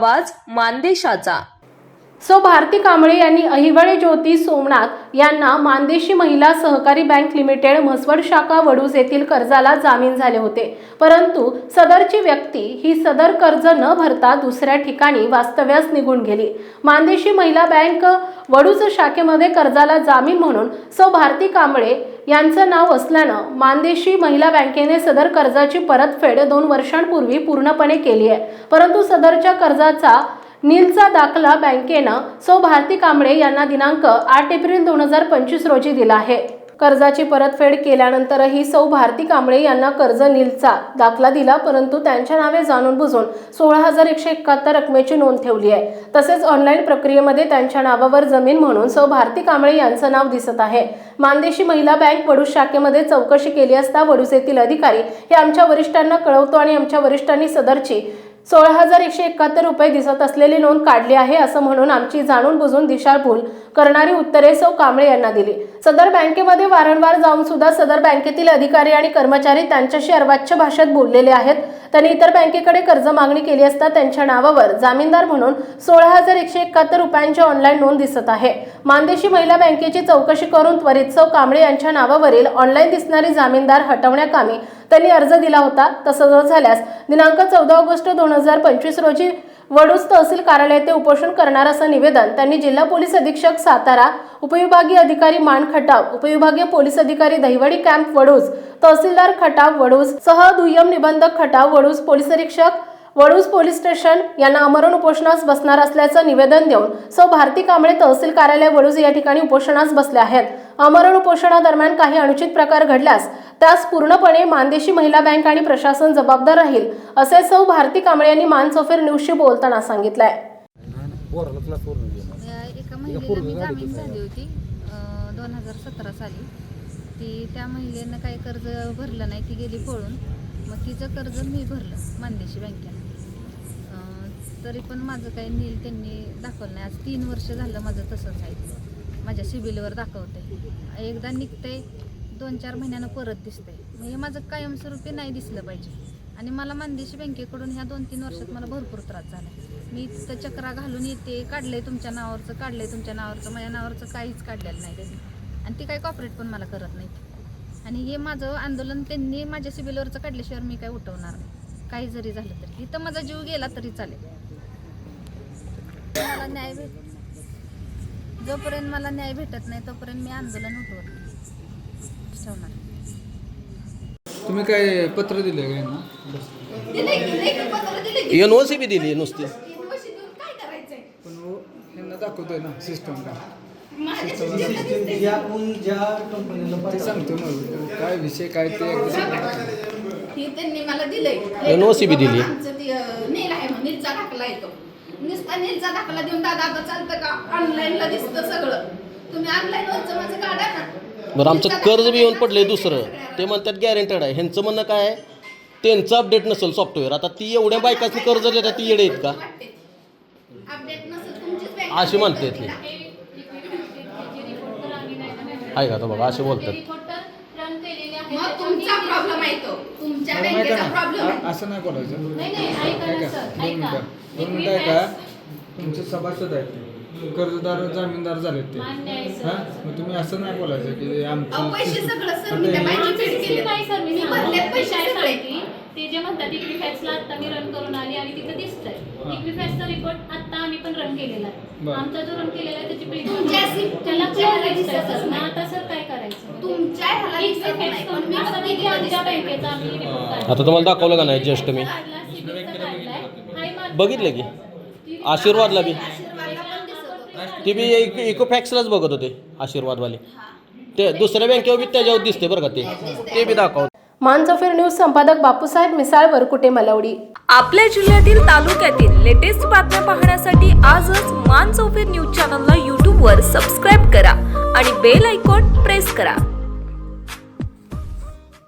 आवाज मानदेशाचा. सो भारती कांबळे यांनी अहिवळे ज्योती सोमनाथ यांना मानदेशी महिला सहकारी बँक लिमिटेड म्हसवड शाखा वडूज येथील कर्जाला जामीन झाले होते. परंतु सदरची व्यक्ती ही सदर कर्ज न भरता दुसऱ्या ठिकाणी वास्तव्यास निघून गेली. मानदेशी महिला बँक वडूज शाखेमध्ये कर्जाला जामीन म्हणून सौ भारती कांबळे यांचं नाव असल्यानं मानदेशी महिला बँकेने सदर कर्जाची परतफेड दोन वर्षांपूर्वी पूर्णपणे केली आहे. परंतु सदरच्या कर्जाचा नीलचा दाखला बँकेनं सौ भारती कांबळे यांना दिनांक आठ एप्रिल दोन हजार पंचवीस रोजी दिला आहे. कर्जाची परतफेड केल्यानंतरही सौ भारती कांबळे यांना कर्ज नीलचा दाखला दिला परंतु त्यांच्या नावे जाणून बुजून सोळा हजार एकशे एकाहत्तर रकमेची नोंद ठेवली आहे. तसेच ऑनलाईन प्रक्रियेमध्ये त्यांच्या नावावर जमीन म्हणून सौ भारती कांबळे यांचं नाव दिसत आहे. मानदेशी महिला बँक वडूज शाखेमध्ये चौकशी केली असता वडूस येथील अधिकारी हे आमच्या वरिष्ठांना कळवतो आणि आमच्या वरिष्ठांनी सदरची सोळा हजार एकशे एकाहत्तर रुपये दिसत असलेली नोंद काढली आहे असं म्हणून आमची जाणून बुजून दिशाभूल करणारी उत्तरे सौ कांबळे यांना दिली. सदर बँकेमध्ये वारंवार जाऊन सुद्धा सदर बँकेतील अधिकारी आणि कर्मचारी त्यांच्याशी अर्वाच्य भाषेत बोललेले आहेत. त्यांनी इतर बँकेकडे कर्ज मागणी केली असता त्यांच्या नावावर जामीनदार म्हणून सोळा हजार एकशे एकाहत्तर रुपयांची ऑनलाईन नोंद दिसत आहे. मानदेशी महिला बँकेची चौकशी करून त्वरित सौ कांबळे यांच्या नावावरील ऑनलाईन दिसणारी जामीनदार हटवण्याकामी त्यांनी अर्ज दिला होता. तसं न झाल्यास दिनांक चौदा ऑगस्ट दोन हजार पंचवीस रोजी वडूज तहसील कार्यालयात ते उपोषण करणार असं निवेदन त्यांनी जिल्हा पोलीस अधीक्षक सातारा उपविभागीय अधिकारी मान खटाव उपविभागीय पोलीस अधिकारी दहिवडी कॅम्प वडूज तहसीलदार खटाव वडूज सह दुय्यम निबंधक खटाव वडूज पोलीस अधीक्षक वडूज पोलीस स्टेशन यांना अमरण उपोषणास बसणार असल्याचं निवेदन देऊन सौ भारती कांबळे तहसील कार्यालय वडूज या ठिकाणी उपोषणास बसले आहेत. अमरण उपोषणादरम्यान काही अनुचित प्रकार घडल्यास त्यास पूर्णपणे मानदेशी महिला बँक आणि प्रशासन जबाबदार राहील असे सौ भारती कांबळे यांनी मानसोफेर न्यूजशी बोलताना सांगितलंय. एका महिलेला मी जामीन झाली होती दोन हजार सतरा साली. ती त्या महिलेनं काही कर्ज भरलं नाही ती गेली पळून. मग तिचं कर्ज मी भरलं मानदेशी बँकेनं. तरी पण माझं काही नील त्यांनी दाखवलं नाही. आज तीन वर्ष झालं माझं तसंच आहे. माझ्या सिबिलवर दाखवते एकदा निघते दोन चार महिन्यानं परत दिसते म्हणजे मग हे माझं कायमस्वरूपी नाही दिसलं पाहिजे. आणि मला मानदेशी बँकेकडून ह्या दोन तीन वर्षात मला भरपूर त्रास झाला मी तिथं चक्रा घालून येते काढलंय तुमच्या नावावरचं काढलंय तुमच्या नावावरचं माझ्या नावावरचं काहीच काढलेलं नाही त्यांनी. आणि ती काही कॉपरेट पण मला करत नाहीत. आणि हे माझं आंदोलन त्यांनी माझ्या सिबिलवरचं काढल्याशिवाय मी काय उठवणार नाही. काही जरी झालं तरी. इथं माझा जीव गेला तरी चालेल. मला न्याय भेट जोपर्यंत मला न्याय भेटत नाही तोपर्यंत मी आंदोलन उठवत ठेवणार. तुम्ही काय पत्र दिले का यांना? एन ओ सी बी दिली नुसती. पण हो, यांना दाखवतोय ना सिस्टम का सांगतो. ना काय विषय काय ते. ही त्यांनी मला दिलंय. NOCB दिली. आमचं ते अं, नील आहे मग नीलचा दाखला येतो. नुसता नीलचा दाखला देऊन दादा आता चालतं का? ऑनलाईनला दिसतं सगळं. तुम्ही ऑनलाईन वरचं माझं काढा ना. बरं आमचं नीलचा कर्ज दाखला बी येऊन पडलंय दुसरं. ते म्हणतात गॅरंटेड आहे. ह्यांचं म्हणणं काय आहे? त्यांचं अपडेट नसेल सॉफ्टवेअर आता ती एवढ्या बायकाची कर्ज देतात ती येडे आहेत का? अपडेट नसेल. तुमचीच बँक अशी म्हणते ती. आहे का आता बघा असे बोलतात. मग तुमचा प्रॉब्लेम आहे तो. तुमच्या बँकेचा प्रॉब्लेम आहे असं नाही बोलायचं. ऐका दोन मिनिटं. दोन मिनिटं ऐका. तुमचे सभासद आहेत ते. कर्जदार जामीनदार झालेत ते. हा? मग तुम्ही असं नाही बोलायचं की अहो, आमचं पैसे system- सगळं सर आता मी त्या हे- बँकेत पेड केले नाही सर मी मी भरले पैसे सगळे ते जे म्हणतात इक्विफॅक्सला आता मी रन करून आली आणि तिथं दिसतंय. हा. इक्विफॅक्सचा रिपोर्ट आता आम्ही पण रन केलेला. आहे. आमचा जो रन केलेला आहे त्याची त्याला. आता सर काय करायचं? तुमच्या आमच्या बँकेचा आम्ही. आता तुम्हाला दाखवलं का नाही जस्ट मी? बघितलं की? आशीर्वादला बी? आशीर्वादला पण दिसत होतं. ती बी इक- इकोफॅक्सलाच बघत होते आशीर्वादवाले. ते दुसऱ्या बँकेवर बी त्याच्यावर दिसते बरं का ते. ते बी दाखव मानसोफेर न्यूज संपादक बापूसाहेब मिसाळवर कुठे मलवडी? आपल्या जिल्ह्यातील तालुक्यातील लेटेस्ट बातम्या पाहण्यासाठी आजच मान न्यूज चॅनलला यूट्यूबवर सबस्क्राईब करा आणि बेल आयकॉन प्रेस करा.